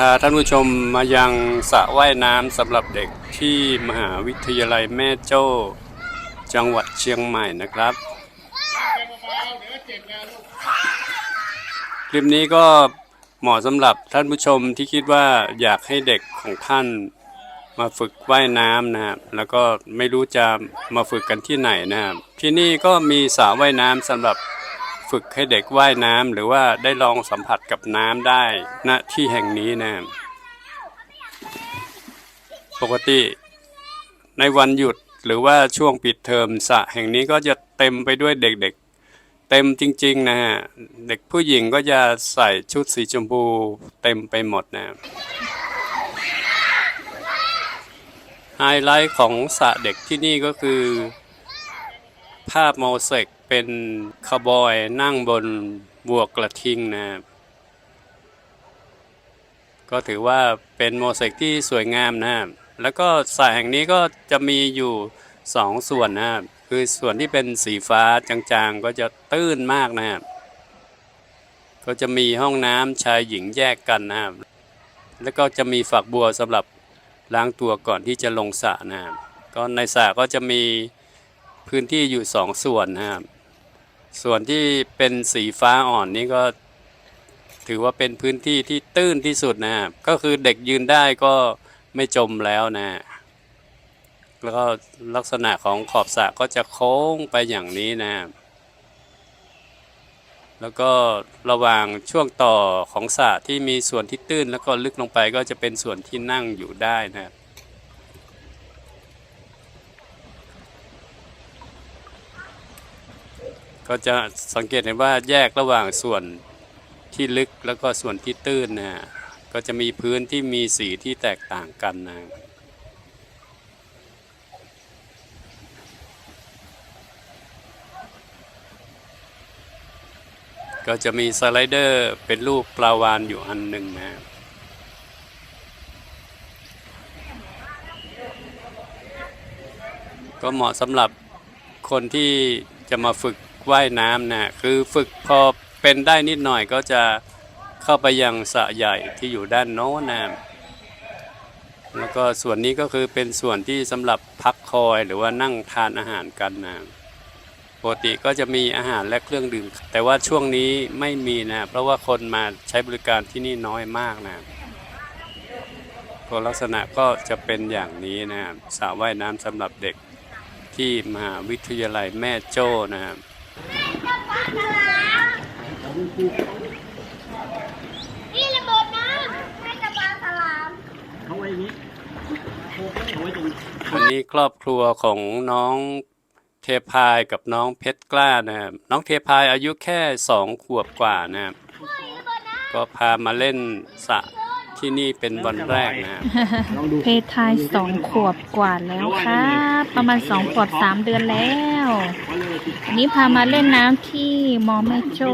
พาท่านผู้ชมมายังสระว่ายน้ำสำหรับเด็กที่มหาวิทยาลัยแม่โจ้จังหวัดเชียงใหม่นะครับ คลิปนี้ก็เหมาะสำหรับท่านผู้ชมที่คิดว่าอยากให้เด็กของท่านมาฝึกว่ายน้ำนะครับ แล้วก็ไม่รู้จะมาฝึกกันที่ไหนนะครับ ที่นี่ก็มีสระว่ายน้ำสำหรับ ฝึกให้เด็กว่ายน้ำหรือว่าได้ลองสัมผัสกับน้ำได้ณที่แห่งนี้นะครับปกติในวันหยุดหรือว่าช่วงปิดเทอมสระแห่งนี้ก็จะเต็มไปด้วยเด็กๆ เต็มจริง ๆ นะฮะ เด็กผู้หญิงก็จะใส่ชุดสีชมพูเต็มไปหมดนะไฮไลท์ของสระเด็กที่นี่ก็คือ ภาพโมเสก เป็นคาวบอยนั่งบนบวกกระทิงนะครับก็ถือว่าเป็นโมเสกที่สวยงามนะครับแล้วก็สระแห่งนี้ก็จะมีอยู่สองส่วนนะครับคือส่วนที่เป็นสีฟ้าจางๆ ก็จะตื้นมากนะครับก็จะมีห้องน้ำชายหญิงแยกกันนะครับแล้วก็จะมีฝักบัวสำหรับล้างตัวก่อนที่จะลงสระนะครับก็ในสระก็จะมีพื้นที่อยู่สองส่วนนะครับ ส่วนที่เป็นสีฟ้าอ่อนนี่ก็ถือว่าเป็นพื้นที่ที่ตื้นที่สุดนะครับก็คือเด็กยืนได้ก็ไม่จมแล้วนะ แล้วก็ลักษณะของขอบสระก็จะโค้งไปอย่างนี้นะ แล้วก็ระหว่างช่วงต่อของสระที่มีส่วนที่ตื้นแล้วก็ลึกลงไปก็จะเป็นส่วนที่นั่งอยู่ได้นะครับ ก็จะสังเกตเห็นว่าแยกระหว่างส่วนที่ลึกแล้วก็ส่วนที่ตื้นนะก็จะมีพื้นที่มีสีที่แตกต่างกันนะก็จะมีสไลเดอร์เป็นรูปปลาวานอยู่อันหนึ่งนะก็เหมาะสำหรับคนที่จะมาฝึก ว่ายน้ำนะคือฝึกพอเป็นได้นิดหน่อยก็จะเข้าไปยังสระใหญ่ที่อยู่ด้านโน้นนะแล้วก็ส่วนนี้ก็คือเป็นส่วนที่สำหรับพักคอยหรือว่านั่งทานอาหารกันนะปกติก็จะมีอาหารและเครื่องดื่ม แต่ว่าช่วงนี้ไม่มีนะ เพราะว่าคนมาใช้บริการที่นี่น้อยมากนะก็ลักษณะก็จะเป็นอย่างนี้นะสระว่ายน้ำสำหรับเด็กที่มหาวิทยาลัยแม่โจ้นะครับ นี่ระเบิดน้ำให้กับปลาฉลามเขาไว้อย่างนี้เอาไว้ตรงวันนี้ครอบครัวของน้องเทพายกับน้องเพชรกล้านะครับน้องเทพายอายุแค่สองขวบกว่านะครับ ก็พามาเล่นสระ ที่นี่เป็นวันแรกนะครับลองดูเพทายสองขวบกว่าแล้วครับประมาณสองขวบสามเดือนแล้วว่าเลยสิวันนี้พามาเล่นน้ำที่มอแม่โจ้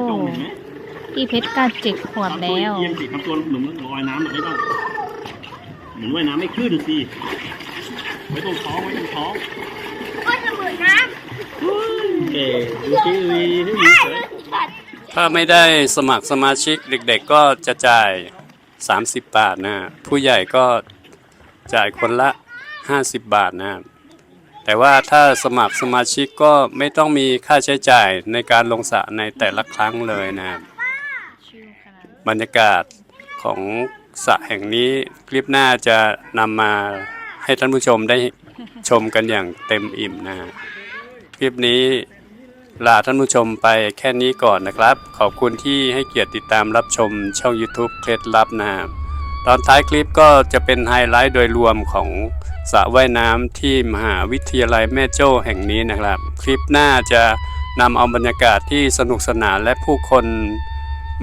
ที่เพชรกล้าเจ็ดขวบแล้วเอียงสิทำตัวหนุนลอยน้ำแบบไม่ต้องหมุนว่ายน้ำไม่ขึ้นสิไว้ตรงท้องไว้ตรงท้องก็ระเบิดน้เอ๋ดูสิวีนี่มีเฉยถ้าไม่ได้สมัครสมาชิกเด็กๆก็จะจ่าย 30 บาทนะ ผู้ใหญ่ก็จ่ายคนละ 50 บาทนะ แต่ว่าถ้าสมัครสมาชิกก็ไม่ต้องมีค่าใช้จ่ายในการลงสระในแต่ละครั้งเลยนะ บรรยากาศของสระแห่งนี้คลิปหน้าจะนำมาให้ท่านผู้ชมได้ชมกันอย่างเต็มอิ่มนะ คลิปนี้ ลาท่านผู้ชมไปแค่นี้ก่อนนะครับ ขอบคุณที่ให้เกียรติติดตามรับชมช่อง YouTube เคล็ดลับนะครับตอนท้ายคลิปก็จะเป็นไฮไลท์โดยรวมของสระว่ายน้ำที่มหาวิทยาลัยแม่โจ้แห่งนี้นะครับ คลิปหน้าจะนำเอาบรรยากาศที่สนุกสนานและผู้คน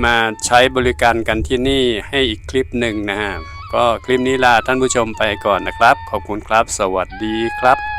มาใช้บริการกันที่นี่ให้อีกคลิปหนึ่งนะฮะก็คลิปนี้ลาท่านผู้ชมไปก่อนนะครับ ขอบคุณครับ สวัสดีครับ